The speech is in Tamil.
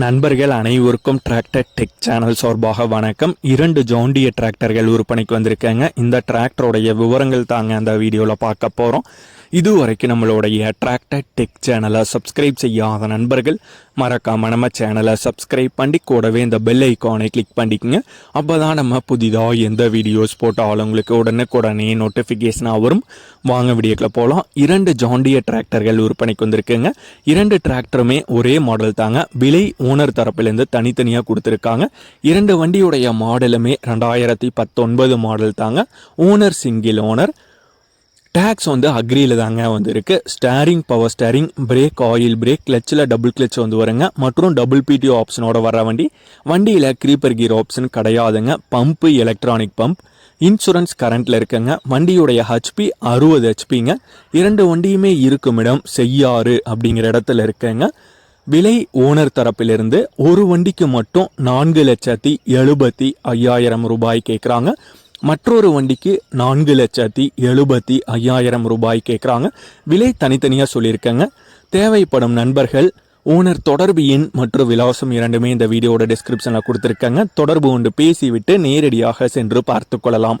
நண்பர்கள் அனைவருக்கும் டிராக்டர் டெக் சேனல் சார்பாக வணக்கம். இரண்டு ஜோண்டிய டிராக்டர்கள் விற்பனைக்கு வந்திருக்காங்க. இந்த டிராக்டருடைய விவரங்கள் தாங்க அந்த வீடியோவில் பார்க்க போகிறோம் இதுவரைக்கும் நம்மளுடைய டிராக்டர் டெக் சேனலை சப்ஸ்கிரைப் செய்யாத நண்பர்கள் மறக்காம நம்ம சேனலை சப்ஸ்கிரைப் பண்ணி கூடவே இந்த பெல் ஐக்கானை கிளிக் பண்ணிக்கோங்க. அப்போ தான் நம்ம புதிதாக எந்த வீடியோஸ் போட்டாலும் உங்களுக்கு உடனுக்குடனே நோட்டிஃபிகேஷனாக வரும். வாங்க வீடியோக்குள்ள போகலாம் இரண்டு ஜாண்டிய டிராக்டர்கள் விற்பனைக்கு வந்திருக்குங்க. இரண்டு டிராக்டருமே ஒரே மாடல் தாங்க. விலை ஓனர் தரப்பிலேருந்து தனித்தனியாக கொடுத்துருக்காங்க. இரண்டு வண்டியுடைய மாடலுமே ரெண்டாயிரத்தி பத்தொன்பது மாடல் தாங்க. ஓனர் சிங்கிள் ஓனர் டேக்ஸ் வந்து அக்ரியில் தாங்க வந்திருக்கு. Steering power steering brake oil brake கிளச்சில் double clutch வந்து வருங்க. மற்றும் டபுள் பிடிஓ ஆப்ஷனோட வர வண்டி. வண்டியில் க்ரீப்பர் கீர் ஆப்ஷன் கிடையாதுங்க. பம்பு எலக்ட்ரானிக் பம்ப் இன்சூரன்ஸ் கரண்ட்டில் இருக்குங்க. வண்டியுடைய ஹெச்பி அறுபது ஹெச்பிங்க இரண்டு வண்டியுமே இருக்கும் இடம். செய்யாறு அப்படிங்கிற இடத்துல இருக்குங்க. விலை ஓனர் தரப்பிலிருந்து ஒரு வண்டிக்கு மட்டும் நான்கு லட்சத்தி எழுபத்தி ஐயாயிரம் ரூபாய் கேட்குறாங்க மற்றொரு வண்டிக்கு நான்கு லட்சத்தி எழுபத்தி ஐயாயிரம் ரூபாய் கேட்குறாங்க விலை தனித்தனியாக சொல்லியிருக்கேங்க. தேவைப்படும் நண்பர்கள் ஓனர் தொடர்பு எண் மற்றும் விலாசம் இரண்டுமே இந்த வீடியோட டிஸ்கிரிப்ஷனில் கொடுத்துருக்கேங்க. தொடர்பு கொண்டு பேசிவிட்டு நேரடியாக சென்று பார்த்து கொள்ளலாம்.